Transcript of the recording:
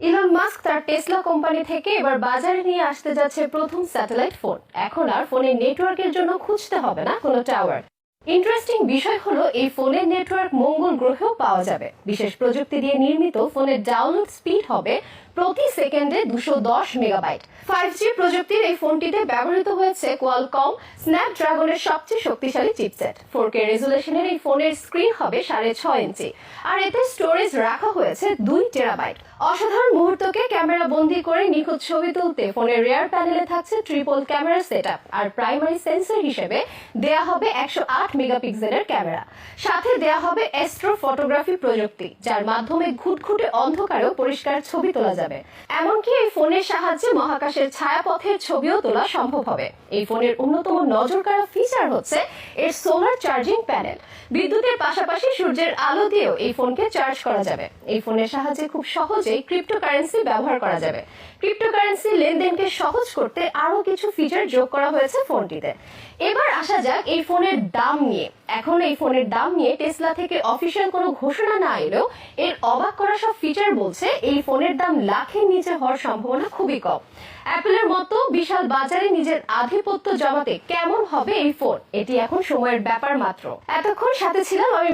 Elon Musk তার Tesla company থেকে এবার বাজারে নিয়ে আসতে যাচ্ছে প্রথম স্যাটেলাইট ফোন এখন আর ফোনের নেটওয়ার্কের জন্য খুঁজতে হবে না, কোনো টাওয়ার ইন্টারেস্টিং বিষয় হলো, এই ফোনের নেটওয়ার্ক মঙ্গল গ্রহেও পাওয়া যাবে। বিশেষ প্রযুক্তি দিয়ে নির্মিত ফোনের ডাউনলোড স্পিড হবে প্রতি সেকেন্ডে দুশো দশ মেগাবাইট ফাইভ জি প্রযুক্তির এই ফোনটিতে ব্যবহৃত হয়েছে কোয়ালকম স্ন্যাপড্রাগনের সবচেয়ে শক্তিশালী চিপসেট ফোর কে রেজুলেশনের এই ফোনের স্ক্রিন হবে সাড়ে ছয় ইঞ্চি। আর এতে স্টোরেজ রাখা হয়েছে দুই টেরাবাইট অসাধারণ মুহূর্তকে ক্যামেরা বন্দি করে নিখুঁত ছবি তুলতে ফোনের রেয়ার প্যানেলে থাকছে ট্রিপল ক্যামেরা সেটআপ আর প্রাইমারি সেন্সর হিসেবে দেয়া হবে একশো আট মেগাপিক্সেলের ক্যামেরা। সাথে দেয়া হবে এস্ট্রো ফটোগ্রাফি প্রযুক্তি, যার মাধ্যমে ঘুটঘুটে অন্ধকারেও পরিষ্কার ছবি তোলা যাবে। এমনকি এই ফোনের সাহায্যে মহাকাশের ছায়াপথের ছবিও তোলা সম্ভব হবে। এই ফোনের অন্যতম নজর কাড়া ফিচার হচ্ছে এর সোলার চার্জিং প্যানেল বিদ্যুতের পাশাপাশি সূর্যের আলো দিয়েও এই ফোনকে চার্জ করা যাবে। এই ফোনের সাহায্যে খুব সহজেই ক্রিপ্টোকারেন্সি ব্যবহার করা যাবে। ক্রিপ্টোকারেন্সি লেনদেনকে সহজ করতে আরও কিছু ফিচার যোগ করা হয়েছে ফোনটিতে। এবার আসা যাক এই ফোনের দাম নিয়ে। এখন এই ফোনের দাম নিয়ে টেসলা থেকে অফিসিয়াল কোনো ঘোষণা না এলেও এর অবাক করা সব ফিচার বলছে এই ফোনের দাম লাখের নিচে হওয়ার সম্ভাবনা খুবই কম। অ্যাপেলের মতো বিশাল বাজারে নিজের আধিপত্য জমাতে কেমন হবে এই ফোন? এটি এখন সময়ের ব্যাপার মাত্র। এতক্ষণ সাথে ছিলাম আমি